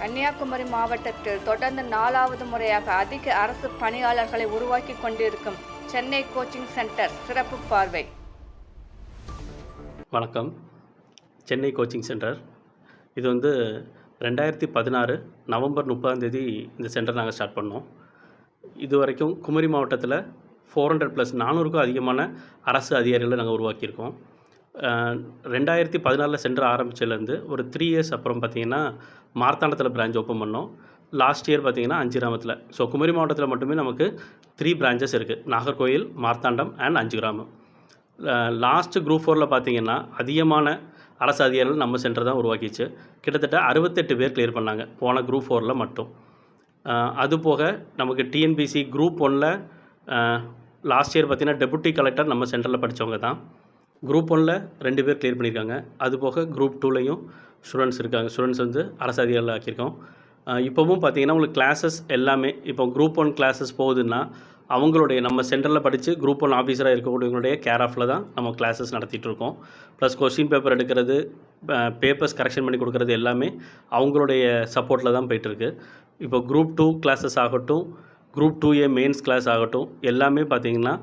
கன்னியாகுமரி மாவட்டத்தில் தொடர்ந்து நாலாவது முறையாக அதிக அரசு பணியாளர்களை உருவாக்கி கொண்டிருக்கும் சென்னை கோச்சிங் சென்டர் சிறப்பு பார்வை. வணக்கம். Chennai coaching centre. இது வந்து ரெண்டாயிரத்தி பதினாறு நவம்பர் முப்பதாந்தேதி இந்த சென்டர் நாங்கள் ஸ்டார்ட் பண்ணோம். இது வரைக்கும் குமரி மாவட்டத்தில் ஃபோர் ஹண்ட்ரட் ப்ளஸ் நானூறுக்கும் அதிகமான அரசு அதிகாரிகளை நாங்கள் உருவாக்கியிருக்கோம். ரெண்டாயிரத்தி பதினாலில் சென்டர் ஆரம்பிச்சதுலேருந்து ஒரு த்ரீ இயர்ஸ் அப்புறம் பார்த்தீங்கன்னா மார்த்தாண்டத்தில் பிரான்ச் ஓப்பன் பண்ணோம். லாஸ்ட் இயர் பார்த்தீங்கன்னா அஞ்சு கிராமத்தில் ஸோ குமரி மாவட்டத்தில் மட்டுமே நமக்கு த்ரீ பிரான்ச்சஸ் இருக்குது நாகர்கோயில் மார்த்தாண்டம் அண்ட் அஞ்சு கிராமம் லாஸ்ட் குரூப் ஃபோரில் பார்த்தீங்கன்னா அதிகமான அரசு அதிகாரிகள் நம்ம சென்டர் தான் உருவாக்கிச்சு. கிட்டத்தட்ட அறுபத்தெட்டு பேர் கிளியர் பண்ணாங்க. போன குரூப் ஃபோரில் மட்டும். அதுபோக அது போக நமக்கு டிஎன்பிசி குரூப் ஒனில் லாஸ்ட் இயர் பார்த்தீங்கன்னா டெபுட்டி கலெக்டர் நம்ம சென்டரில் படித்தவங்க தான். குரூப் ஒனில் ரெண்டு பேர் கிளியர் பண்ணியிருக்காங்க அது போக குரூப் டூலையும் ஸ்டூடெண்ட்ஸ் இருக்காங்க. ஸ்டூடெண்ட்ஸ் வந்து அரசு அதிகாரிகள் ஆக்கியிருக்கோம். இப்போவும் பார்த்தீங்கன்னா உங்களுக்கு கிளாஸஸ் எல்லாமே இப்போ குரூப் ஒன் கிளாஸஸ் போகுதுன்னா அவங்களுடைய நம்ம சென்டரில் படித்து குரூப் ஒன் ஆஃபீஸராக இருக்கக்கூடியவங்களுடைய கேர் ஆஃபில் தான் நம்ம கிளாஸஸ் நடத்திட்டுருக்கோம் ப்ளஸ் கொஸ்டின் பேப்பர் எடுக்கிறது பேப்பர்ஸ் கரெக்ஷன் பண்ணி கொடுக்குறது எல்லாமே அவங்களுடைய சப்போர்ட்டில் தான் போயிட்டுருக்கு. இப்போ குரூப் டூ கிளாஸஸ் ஆகட்டும் group two A mains class ஆகட்டும் எல்லாமே பார்த்தீங்கன்னா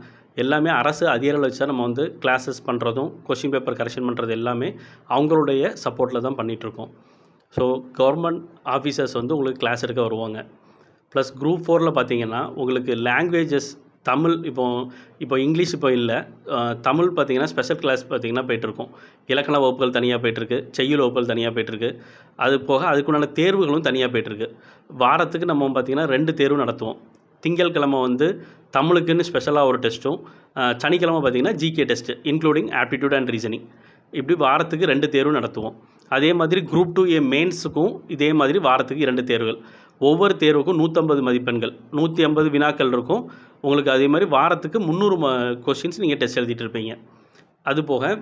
எல்லாமே அரசு அதிகாரிகள் வச்சு தான் நம்ம வந்து கிளாஸஸ் பண்ணுறதும் கொஷின் பேப்பர் கரெக்ஷன் பண்ணுறது எல்லாமே அவங்களுடைய சப்போர்ட்டில் தான் பண்ணிகிட்ருக்கோம் ஸோ கவர்மெண்ட் ஆஃபீஸர்ஸ் வந்து உங்களுக்கு கிளாஸ் எடுக்க வருவாங்க. ப்ளஸ் குரூப் ஃபோரில் பார்த்தீங்கன்னா உங்களுக்கு லாங்குவேஜஸ் தமிழ் இப்போ இப்போ இங்கிலீஷ் இப்போ இல்லை. தமிழ் பார்த்தீங்கன்னா ஸ்பெஷல் கிளாஸ் பார்த்தீங்கன்னா போயிட்டுருக்கும். இலக்கண வகுப்புகள் தனியாக போயிட்டுருக்கு. செய்யுள் வகுப்புகள் தனியாக போயிட்டுருக்கு. அது போக அதுக்குண்டான தேர்வுகளும் தனியாக போயிட்டுருக்கு. வாரத்துக்கு நம்ம பார்த்தீங்கன்னா ரெண்டு தேர்வு நடத்துவோம். திங்கட்கிழமை வந்து தமிழுக்குன்னு ஸ்பெஷலாக ஒரு டெஸ்ட்டும் சனிக்கிழமை பார்த்திங்கன்னா GK test including aptitude and reasoning இப்படி வாரத்துக்கு ரெண்டு தேர்வு நடத்துவோம். அதே மாதிரி குரூப் டூ ஏ மெயின்ஸுக்கும் இதே மாதிரி வாரத்துக்கு இரண்டு தேர்வுகள். ஒவ்வொரு தேர்வுக்கும் நூற்றம்பது மதிப்பெண்கள் நூற்றி ஐம்பது வினாக்கள் இருக்கும். உங்களுக்கு அதே மாதிரி வாரத்துக்கு முந்நூறு ம கொஷின்ஸ் நீங்கள் டெஸ்ட் எழுதிட்டு இருப்பீங்க. அதுபோக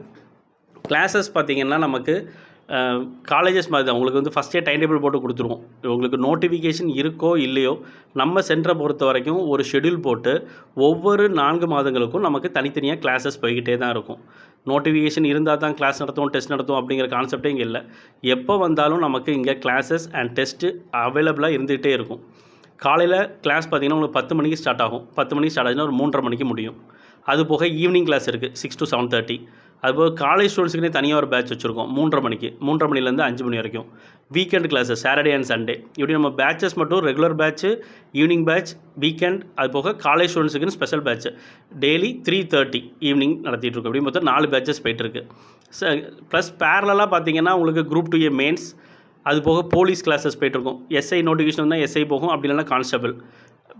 கிளாஸஸ் பார்த்தீங்கன்னா நமக்கு காலேஜஸ் மாதிரி தான். உங்களுக்கு வந்து ஃபஸ்ட்டே டைம் டேபிள் போட்டு கொடுத்துருவோம். உங்களுக்கு நோட்டிஃபிகேஷன் இருக்கோ இல்லையோ நம்ம சென்டரை பொறுத்த வரைக்கும் ஒரு ஷெட்யூல் போட்டு ஒவ்வொரு நான்கு மாதங்களுக்கும் நமக்கு தனித்தனியாக கிளாஸஸ் போய்கிட்டே தான் இருக்கும். நோட்டிஃபிகேஷன் இருந்தால் தான் கிளாஸ் நடத்துவோம் டெஸ்ட் நடத்துவோம் அப்படிங்கிற கான்செப்டே இங்கே இல்லை. எப்போ வந்தாலும் நமக்கு இங்கே கிளாஸஸ் அண்ட் டெஸ்ட்டு அவைலபிளாக இருந்துகிட்டே இருக்கும். காலையில் கிளாஸ் பார்த்தீங்கன்னா உங்களுக்கு பத்து மணிக்கு ஸ்டார்ட் ஆகும். பத்து மணிக்கு ஸ்டார்ட் ஆச்சுன்னா ஒரு மூன்றரை மணிக்கு முடியும். அது போக ஈவினிங் கிளாஸ் இருக்குது சிக்ஸ் டு செவன் தேர்ட்டி அதுபோல் காலேஜ் ஸ்டூடெண்ட்ஸுக்குனே தனியாக ஒரு பேட்ச் வச்சுருக்கோம். மூன்றரை மணிக்கு. மூன்றரை மணிலேருந்து அஞ்சு மணி வரைக்கும். Weekend classes Saturday and Sunday இப்படி நம்ம பேட்சஸ் மட்டும் regular batch evening batch weekend அது போக college ஸ்டூடெண்ட்ஸுக்குன்னு special batch daily three thirty evening நடத்திட்டு அப்படின்னு இப்படி மொத்தம் நாலு பேட்சஸ் போயிட்டுருக்கு ச ப்ளஸ் பேரலாக பார்த்தீங்கன்னா உங்களுக்கு குரூப் டூ ஏ மெயின்ஸ் அது போக போலீஸ் கிளாஸஸ் போயிட்டுருக்கும் எஸ்ஐ நோட்டிஃபிகேஷன் வந்தால் எஸ்ஐ போகும். அப்படி இல்லைன்னா constable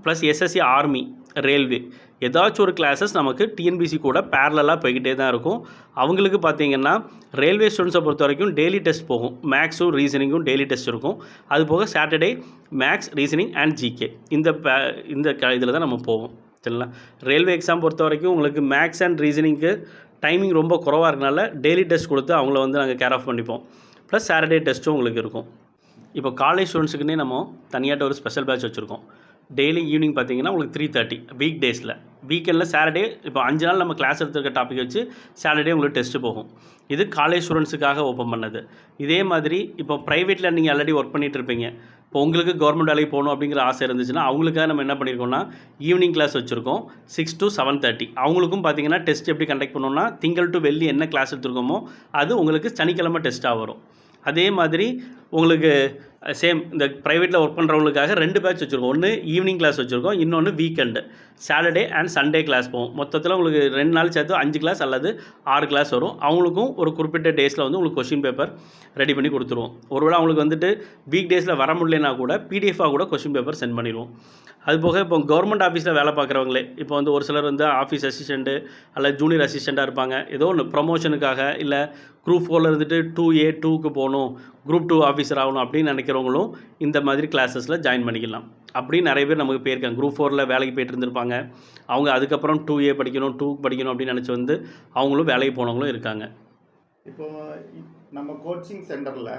plus SSC army railway ஏதாச்சும் ஒரு கிளாஸஸ் நமக்கு டிஎன்பிசி கூட பேரலாக போய்கிட்டே தான் இருக்கும். அவங்களுக்கு பார்த்தீங்கன்னா ரயில்வே ஸ்டூடெண்ட்ஸை பொறுத்த வரைக்கும் டெய்லி டெஸ்ட் போகும். மேக்ஸும் ரீசனிங்கும் டெய்லி டெஸ்ட் இருக்கும். அது போக Saturday maths reasoning and GK இந்த பே இந்த க இதில் தான் நம்ம போவோம். சரிங்களா? ரயில்வே எக்ஸாம் பொறுத்த வரைக்கும் உங்களுக்கு மேக்ஸ் அண்ட் ரீசனிங்க்கு டைமிங் ரொம்ப குறவாக இருக்கனால டெய்லி டெஸ்ட் கொடுத்து அவங்கள வந்து நாங்கள் கேர் ஆஃப் பண்ணிப்போம். ப்ளஸ் சாட்டர்டே டெஸ்ட்டும் உங்களுக்கு இருக்கும். இப்போ காலேஜ் ஸ்டூடெண்ட்ஸுக்குன்னே நம்ம தனியாட்ட ஒரு ஸ்பெஷல் பேட்ச் வச்சுருக்கோம். டெய்லி ஈவினிங் பார்த்தீங்கன்னா உங்களுக்கு த்ரீ தேர்ட்டி வீக் டேஸில் வீக்கெண்டில் சாட்டர்டே இப்போ அஞ்சு நாள் நம்ம கிளாஸ் எடுத்துருக்க டாபிக் வச்சு சாட்டர்டே உங்களுக்கு டெஸ்ட்டு போகும். இது காலேஜ் ஸ்டூடெண்ட்ஸுக்காக ஓப்பன் பண்ணது. இதே மாதிரி இப்போ ப்ரைவேட்டில் நீங்கள் ஆல்ரெடி ஒர்க் பண்ணிட்டு இருப்பீங்க. இப்போ உங்களுக்கு கவர்மெண்ட் வேலைக்கு போகணும் அப்படிங்கிற ஆசை இருந்துச்சுன்னா அவங்களுக்காக நம்ம என்ன பண்ணியிருக்கோம்னா ஈவினிங் கிளாஸ் வச்சுருக்கோம். சிக்ஸ் டு செவன் தேர்ட்டி அவங்களுக்கும் பார்த்தீங்கன்னா டெஸ்ட் எப்படி கண்டக்ட் பண்ணோம்னா திங்கள் டு வெள்ளி என்ன கிளாஸ் எடுத்துருக்கோமோ அது உங்களுக்கு சனிக்கிழமை டெஸ்ட்டாக வரும். அதே மாதிரி உங்களுக்கு சேம் இந்த ப்ரைவேட்டில் ஒர்க் பண்ணுறவங்களுக்காக ரெண்டு பேட்ச் வச்சுருக்கோம். ஒன்று ஈவினிங் கிளாஸ் வச்சுருக்கோம் இன்னொன்று weekend Saturday and Sunday class போகும் மொத்தத்தில் உங்களுக்கு ரெண்டு நாள் சேர்த்து அஞ்சு கிளாஸ் அல்லது ஆறு கிளாஸ் வரும். அவங்களுக்கும் ஒரு குறிப்பிட்ட டேஸில் வந்து உங்களுக்கு கொஷின் பேப்பர் ரெடி பண்ணி கொடுத்துருவோம். ஒருவேளை அவங்களுக்கு வந்துட்டு வீக் டேஸில் வர முடியலனா கூட பிடிஎஃபாக கூட கொஷின் பேப்பர் சென்ட் பண்ணிடுவோம். அது போக இப்போ கவர்மெண்ட் ஆஃபீஸில் வேலை பார்க்குறவங்களே இப்போ வந்து ஒரு சிலர் வந்து ஆஃபீஸ் அசிஸ்டண்ட்டு அல்ல ஜூனியர் அசிஸ்டண்ட்டாக இருப்பாங்க. ஏதோ ஒன்று ப்ரொமோஷனுக்காக இல்லை குரூப் ஃபோரில் இருந்துட்டு டூ ஏ டூக்கு போகணும். குரூப் டூ ஆஃபீஸர் ஆகணும் அப்படின்னு நினைக்கிறவங்களும் இந்த மாதிரி கிளாஸஸில் ஜாயின் பண்ணிக்கலாம். அப்படி நிறைய பேர் நமக்கு போயிருக்காங்க. குரூப் ஃபோரில் வேலைக்கு போயிட்டு இருந்திருப்பாங்க. அவங்க அதுக்கப்புறம் டூ ஏ படிக்கணும் டூ படிக்கணும் அப்படின்னு நினச்சி வந்து அவங்களும் வேலைக்கு போனவங்களும் இருக்காங்க. இப்போ நம்ம கோச்சிங் சென்டரில்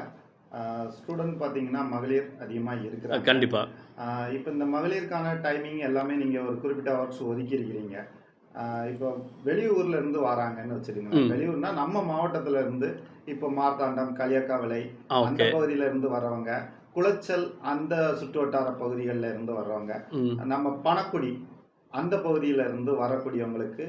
ஸ்டூடெண்ட் பார்த்தீங்கன்னா மகளிர் அதிகமாக இருக்கிறாங்க. கண்டிப்பாக இப்போ இந்த மகளிருக்கான டைமிங் எல்லாமே நீங்கள் ஒரு குறிப்பிட்ட ஹவர்ஸ் ஒதுக்கி இருக்கிறீங்க. இப்போ வெளியூர்ல இருந்து வராங்கன்னு வச்சுக்கோங்களேன். ம். வெளியூர்னா நம்ம மாவட்டத்துல இருந்து இப்போ மார்த்தாண்டம் களியக்காவிளை ஆ அந்த பகுதியில இருந்து வரவங்க குளச்சல் அந்த சுற்றுவட்டார பகுதிகளில் இருந்து வர்றவங்க நம்ம பணக்குடி அந்த பகுதியில இருந்து வரக்கூடியவங்களுக்கு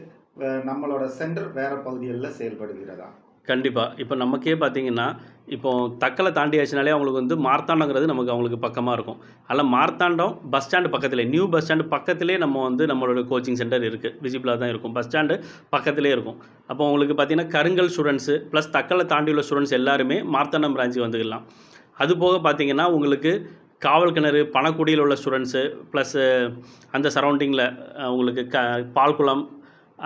நம்மளோட சென்டர் வேற பகுதிகளில் செயல்படுகிறதா? கண்டிப்பாக இப்போ நமக்கே பார்த்தீங்கன்னா இப்போ தக்கலை தாண்டியாச்சுனாலே அவங்களுக்கு வந்து மார்த்தாண்டங்கிறது நமக்கு அவங்களுக்கு பக்கமாக இருக்கும். அதில் மார்த்தாண்டம் பஸ் ஸ்டாண்டு பக்கத்தில் நியூ பஸ் ஸ்டாண்டு பக்கத்திலே நம்ம வந்து நம்மளோட கோச்சிங் சென்டர் இருக்குது விசிபிளாக தான் இருக்கும். பஸ் ஸ்டாண்டு பக்கத்திலே இருக்கும். அப்போ உங்களுக்கு பார்த்தீங்கன்னா கருங்கல் ஸ்டூடெண்ட்ஸு ப்ளஸ் தக்கலை தாண்டியுள்ள ஸ்டூடெண்ட்ஸ் எல்லாருமே மார்த்தாண்டம் பிரான்ச்சு வந்துக்கலாம். அது போக பார்த்தீங்கன்னா உங்களுக்கு காவல் கிணறு பணக்குடியில் உள்ள ஸ்டூடெண்ட்ஸு ப்ளஸ்ஸு அந்த சரௌண்டிங்கில் உங்களுக்கு க பால்குளம்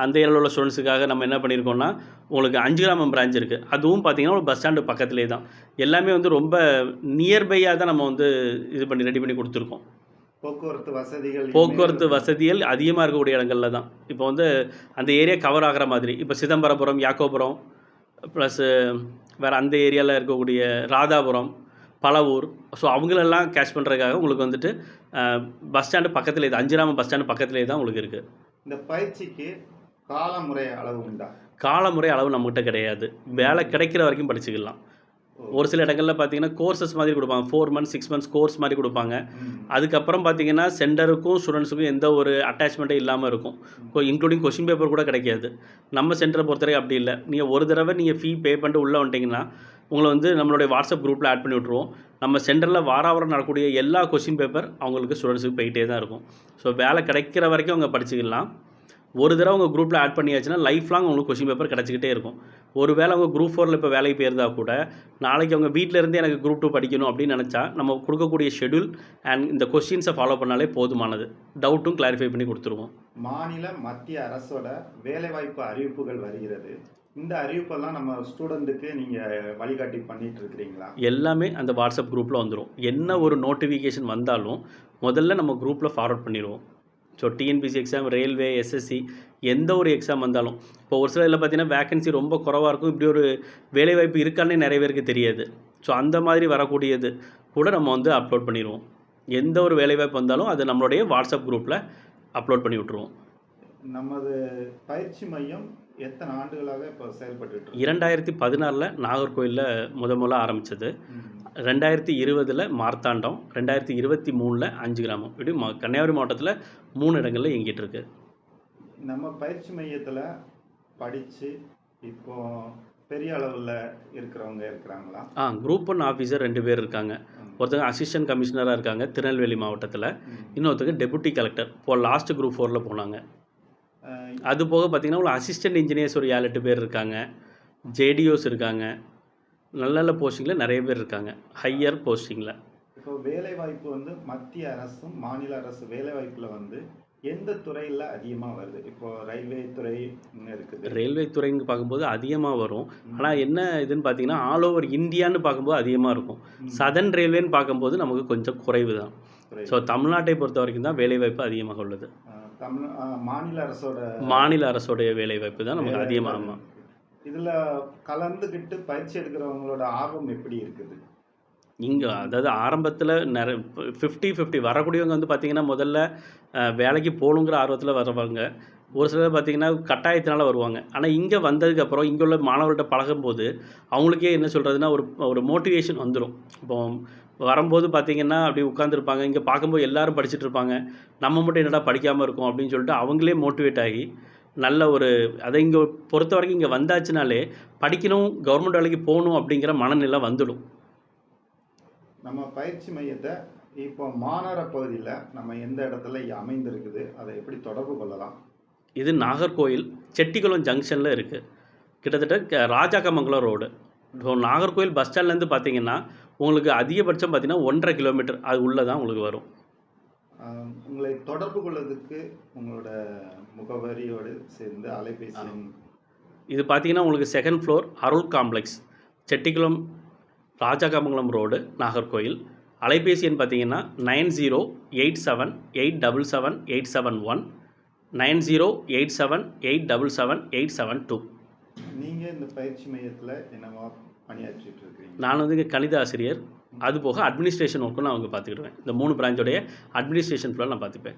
அந்த ஏரியாவில் உள்ள ஸ்டூடெண்ட்ஸுக்காக நம்ம என்ன பண்ணியிருக்கோம்னா உங்களுக்கு அஞ்சு கிராமம் பிரான்ச் இருக்குது அதுவும் பார்த்தீங்கன்னா ஒரு பஸ் ஸ்டாண்டு பக்கத்துலேயே தான். எல்லாமே வந்து ரொம்ப நியர்பையாக தான் நம்ம வந்து இது பண்ணி ரெடி பண்ணி கொடுத்துருக்கோம். போக்குவரத்து வசதிகள் போக்குவரத்து வசதிகள் அதிகமாக இருக்கக்கூடிய இடங்கள்ல தான். இப்போ வந்து அந்த ஏரியா கவர் ஆகிற மாதிரி இப்போ சிதம்பரபுரம் யாக்கோபுரம் ப்ளஸ்ஸு வேறு அந்த ஏரியாவில் இருக்கக்கூடிய ராதாபுரம் பலவூர் ஸோ அவங்களெல்லாம் கேட்ச் பண்ணுறதுக்காக உங்களுக்கு வந்துட்டு பஸ் ஸ்டாண்டு பக்கத்துலேயே தான் அஞ்சுராம பஸ் ஸ்டாண்டு பக்கத்துலேயே தான் உங்களுக்கு இருக்குது இந்த பயிற்சிக்கு காலமுறை அளவு உண்டா? காலமுறை அளவு நம்மகிட்ட கிடையாது. வேலை கிடைக்கிற வரைக்கும் படிச்சுக்கலாம். ஒரு சில இடங்களில் பார்த்தீங்கன்னா கோர்சஸ் மாதிரி கொடுப்பாங்க. Four months six months course மாதிரி கொடுப்பாங்க. அதுக்கப்புறம் பார்த்தீங்கன்னா சென்டருக்கும் ஸ்டூடெண்ட்ஸுக்கும் எந்த ஒரு அட்டாச்மெண்ட்டும் இல்லாமல் இருக்கும். இன்க்ளூடிங் கொஷின் பேப்பர் கூட கிடைக்காது. நம்ம சென்டரை பொறுத்தவரைக்கும் அப்படி இல்லை. நீங்கள் ஒரு தடவை நீங்கள் ஃபீ பே பண்ணிட்டு உள்ளே வந்துட்டிங்கன்னா உங்களை வந்து நம்மளுடைய வாட்ஸ்அப் குரூப்பில் ஆட் பண்ணி விட்ருவோம் நம்ம சென்டரில் வார வாரம் நடக்கக்கூடிய எல்லா கொஷின் பேப்பர் அவங்களுக்கு ஸ்டூடெண்ட்ஸுக்கு போயிட்டே தான் இருக்கும். ஸோ வேலை கிடைக்கிற வரைக்கும் அவங்க படிச்சுக்கலாம். ஒரு தடவை உங்கள் குரூப்பில் ஆட் பண்ணியாச்சுன்னா லைஃப் லாங் உங்களுக்கு கொஷின் பேப்பர் கிடச்சிக்கிட்டே இருக்கும். ஒரு வேளை அவங்க குரூப் ஃபோரில் இப்போ வேலைக்கு போயிருந்தா கூட நாளைக்கு அவங்க வீட்டில் இருந்தே எனக்கு குரூப் டூ படிக்கணும் அப்படின்னு நினச்சா நம்ம கொடுக்கக்கூடிய ஷெடியூல் அண்ட் இந்த கொஸ்டின்ஸை ஃபாலோ பண்ணாலே போதுமானது. டவுட்டும் கிளாரிஃபை பண்ணி கொடுத்துருவோம். மாநில மத்திய அரசோட வேலைவாய்ப்பு அறிவிப்புகள் வருகிறது. இந்த அறிவிப்பெல்லாம் நம்ம ஸ்டூடெண்ட்டுக்கு நீங்க வழிகாட்டி பண்ணிட்டு இருக்கிறீங்களா? எல்லாமே அந்த வாட்ஸ்அப் குரூப்பில் வந்துடும் என்ன ஒரு நோட்டிஃபிகேஷன் வந்தாலும் முதல்ல நம்ம குரூப்பில் ஃபார்வர்ட் பண்ணிடுவோம் so TNPSC exam railway SSC எந்த ஒரு எக்ஸாம் வந்தாலும். இப்போ ஒரு சில இதில் பார்த்தீங்கன்னா வேகன்சி ரொம்ப குறவாக இருக்கும். இப்படி ஒரு வேலைவாய்ப்பு இருக்கான்னே நிறைய பேருக்கு தெரியாது. ஸோ அந்த மாதிரி வரக்கூடியது கூட நம்ம வந்து அப்லோட் பண்ணிடுவோம். எந்த ஒரு வேலைவாய்ப்பு வந்தாலும் அது நம்மளுடைய வாட்ஸ்அப் குரூப்பில் அப்லோட் பண்ணி விட்ருவோம் நமது பயிற்சி மையம் எத்தனை ஆண்டுகளாக இப்போ செயல்பட்டு இரண்டாயிரத்தி பதினாறில் நாகர்கோயிலில் முத முதல்ல ஆரம்பித்தது. ரெண்டாயிரத்தி இருபதில் மார்த்தாண்டம் ரெண்டாயிரத்தி இருபத்தி மூணில் அஞ்சு கிராமம் இப்படி மா கன்னியாகுமரி மாவட்டத்தில் மூணு இடங்களில் இயங்கிட்டு இருக்கு. நம்ம பயிற்சி மையத்தில் படித்து இப்போ பெரிய அளவில் இருக்கிறவங்க இருக்கிறாங்களா? ஆ குரூப் ஒன் ஆஃபீஸர் ரெண்டு பேர் இருக்காங்க. ஒருத்தங்க அசிஸ்டன்ட் கமிஷனராக இருக்காங்க திருநெல்வேலி மாவட்டத்தில். இன்னொருத்தங்க டெபுட்டி கலெக்டர் இப்போ லாஸ்ட் குரூப் ஃபோரில் போனாங்க. அது போக பார்த்தீங்கன்னா ஒரு அசிஸ்டன்ட் இன்ஜினியர்ஸ் ஒரு ஏழு எட்டு பேர் இருக்காங்க. ஜேடிஓஸ் இருக்காங்க. நல்ல நல்ல போஸ்டிங்கில் நிறைய பேர் இருக்காங்க. ஹையர் போஸ்டிங்கில் இப்போ வேலை வாய்ப்பு வந்து மத்திய அரசும் மாநில அரசு வேலை வாய்ப்புல வந்து எந்த துறையில் அதிகமாக வருது? இப்போ ரயில்வே துறை இருக்குது. ரயில்வே துறைன்னு பார்க்கும்போது அதிகமாக வரும். ஆனால் என்ன இதுன்னு பார்த்தீங்கன்னா ஆல் ஓவர் இந்தியான்னு பார்க்கும்போது அதிகமாக இருக்கும். சதன் ரயில்வேன்னு பார்க்கும்போது நமக்கு கொஞ்சம் குறைவு தான். ஸோ தமிழ்நாட்டை பொறுத்த வரைக்கும் தான் வேலைவாய்ப்பு அதிகமாக உள்ளது. தமிழ் மாநில அரசோட மாநில அரசோடைய வேலைவாய்ப்பு தான் நமக்கு அதிகமாக இதுல கலந்துக்கிட்டு பயிற்சி எடுக்கிறவங்களோட ஆர்வம் எப்படி இருக்குது? இங்கே அதாவது ஆரம்பத்தில் நிறைய ஃபிஃப்டி ஃபிஃப்டி வரக்கூடியவங்க வந்து பார்த்திங்கன்னா முதல்ல வேலைக்கு போகணுங்கிற ஆர்வத்தில் வருவாங்க ஒரு சிலர் பார்த்திங்கன்னா கட்டாயத்தினால வருவாங்க. ஆனால் இங்கே வந்ததுக்கப்புறம் இங்கே உள்ள மாணவர்கள்ட்ட பழகும்போது அவங்களுக்கே என்ன சொல்கிறதுனா ஒரு ஒரு மோட்டிவேஷன் வந்துடும் இப்போ வரும்போது பார்த்திங்கன்னா அப்படி உட்காந்துருப்பாங்க இங்கே பார்க்கும்போது எல்லாரும் படிச்சுட்டு இருப்பாங்க. நம்ம மட்டும் என்னடா படிக்காமல் இருக்கோம் அப்படின்னு சொல்லிட்டு அவங்களே மோட்டிவேட் ஆகி நல்ல ஒரு அதை இங்கே பொறுத்த வரைக்கும் இங்கே வந்தாச்சுனாலே படிக்கணும் கவர்மெண்ட் வேலைக்கு போகணும் அப்படிங்கிற மனநிலை வந்துடும். நம்ம பயிற்சி மையத்தை இப்போ மாநகர பகுதியில் நம்ம எந்த இடத்துல அமைந்திருக்குது? அதை எப்படி தொடர்பு கொள்ளலாம்? இது நாகர்கோயில் செட்டிக்குளம் ஜங்ஷனில் இருக்குது கிட்டத்தட்ட க- Rajakkamangalam road so Nagercoil bus ஸ்டாண்ட்லேருந்து பார்த்தீங்கன்னா உங்களுக்கு அதிகபட்சம் பார்த்தீங்கன்னா ஒன்றரை கிலோமீட்டர் அது உள்ளே தான் உங்களுக்கு வரும். உங்களை தொடர்பு கொள்வதற்கு உங்களோட முகவரியோடு சேர்ந்து அலைபேசி இது பார்த்தீங்கன்னா உங்களுக்கு second floor Arul complex Chettikulam Rajakkamangalam road Nagercoil அலைபேசி எண் பார்த்தீங்கன்னா nine zero eight seven eight double seven eight seven one nine zero eight seven eight double seven eight seven two நீங்கள் இந்த பயிற்சி மையத்தில் என்னவா பணியாற்றிட்டு நான் வந்து இங்கே கணித ஆசிரியர். அது போக அட்மினிஸ்ட்ரேஷன் ஒர்க்கும் நான் அவங்க பார்த்துக்கிடுவேன். இந்த மூணு பிரான்ச்சோடைய அட்மினிஸ்ட்ரேஷன் ஃபுல்லாக நான் பார்த்துப்பேன்.